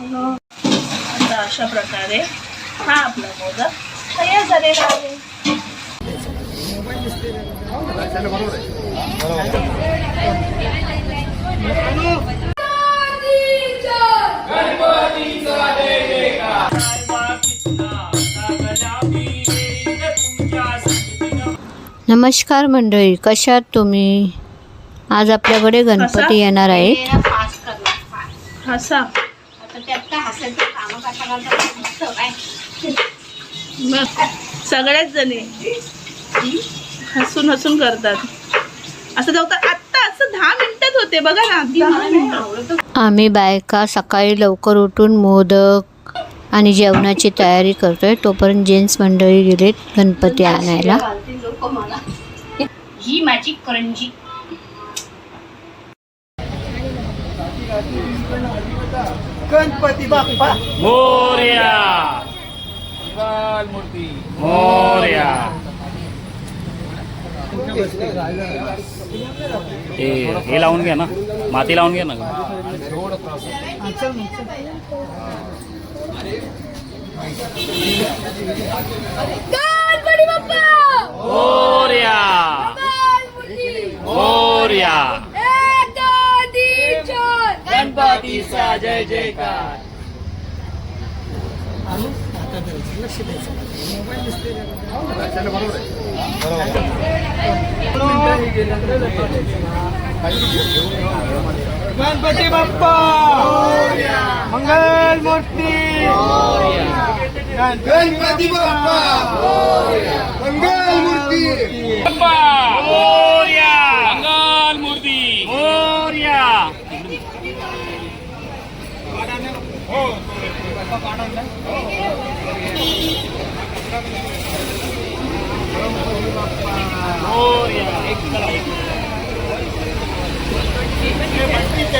आता अशा प्रकारे हा आपला मोदक तयार झालेला आहे. नमस्कार मंडळी कशात तुम्ही? आज आपल्याकडे गणपती येणार आहेत. हसा मग सगळ्याच जणी हसून हसून करतात. असं जाऊ तर आत्ता असं दहा मिनिटात होते बघा ना. आम्ही बायका सकाळी लवकर उठून मोदक आणि जेवणाची तयारी करतोय. तोपर्यंत जेंट्स मंडळी गेलेत गणपती आणायला. ही माझी करंजी. गणपती बाप्पा. मोर्या. मूर्ती मोर्या. हे हे लावून घ्या ना. माती लावून घ्या ना. मोर्या मोर्या जय जयकार गणपती बाप्पा! मंगल मूर्ती! गणपती बाप्पा! मंगल मूर्ती मोर्या मंगल मूर्ती मोर्या मोर्या एक चला एक गणपतीचा जय जयकार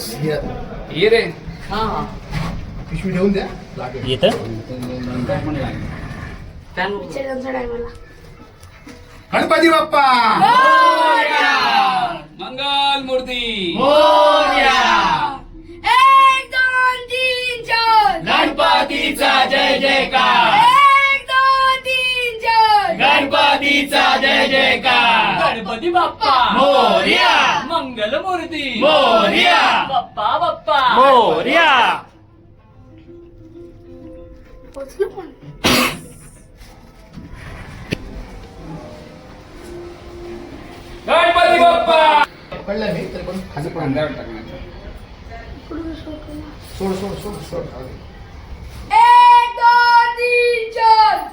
ये रे. पिशवी ठेवून द्या येत गणपती बाप्पा. मंगल मूर्ती. जयकार. गणपती बाप्पा. मोर्या. मंगल मूर्ती. मोर्या. बाप्पा बाप्पा. मोर्या. गणपती बाप्पा. कळलं नाही तरी पण खाली पण अंधारात टाकणार. सोड सोड सोड सोड.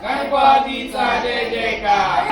गणपतीचा जय जयकार.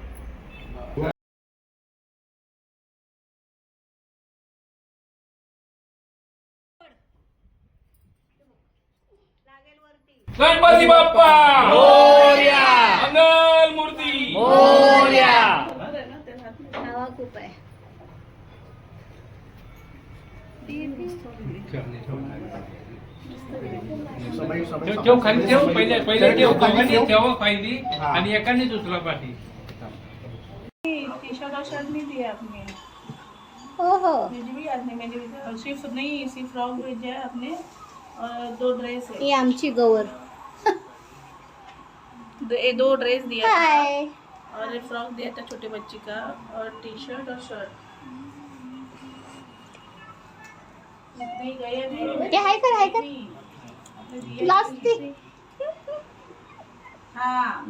गणपती बाप्पा! मोर्या! मंगल मूर्ती! मोर्या! हवा खूप आहे. समय समय ठेव खाली ठेव. पहिले पहिले ठेव दोघांनी ठेव. पाहिली आणि एकानेच उचला पाठी. नहीं दिया आपने हो हो. भी याद नहीं मेरी भी सिर्फ नहीं सिर्फ फ्रॉक भेजा आपने और दो ड्रेस है ही आमची गवर. ये दो ड्रेस दिया था। और एक फ्रॉक दिया था छोटे बच्चे का और टी शर्ट। और शर्ट हाय कर हाय कर। लाजते. हाँ.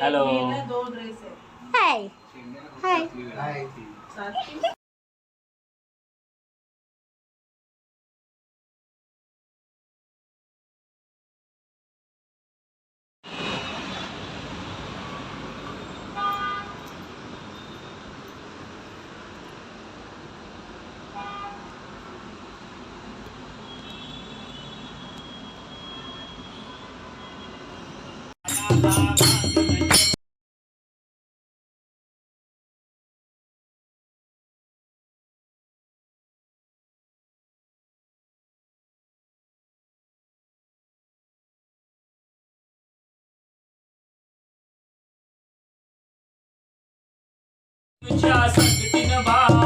ये ना दो ड्रेस है। हाय। हाय। हाय. साथ की तुझ्या संकटीन बा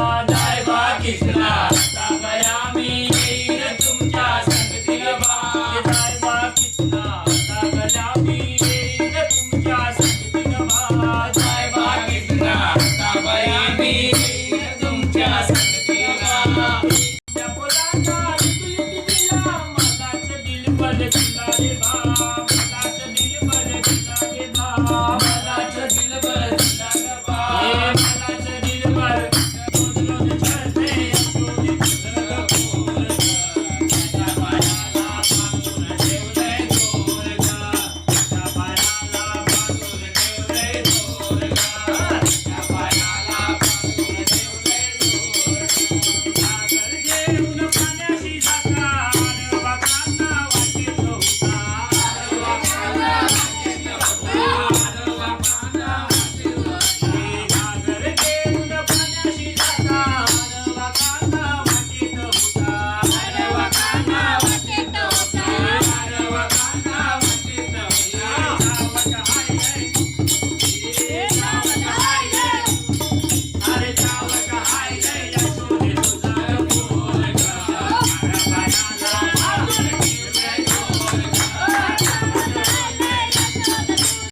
Chega,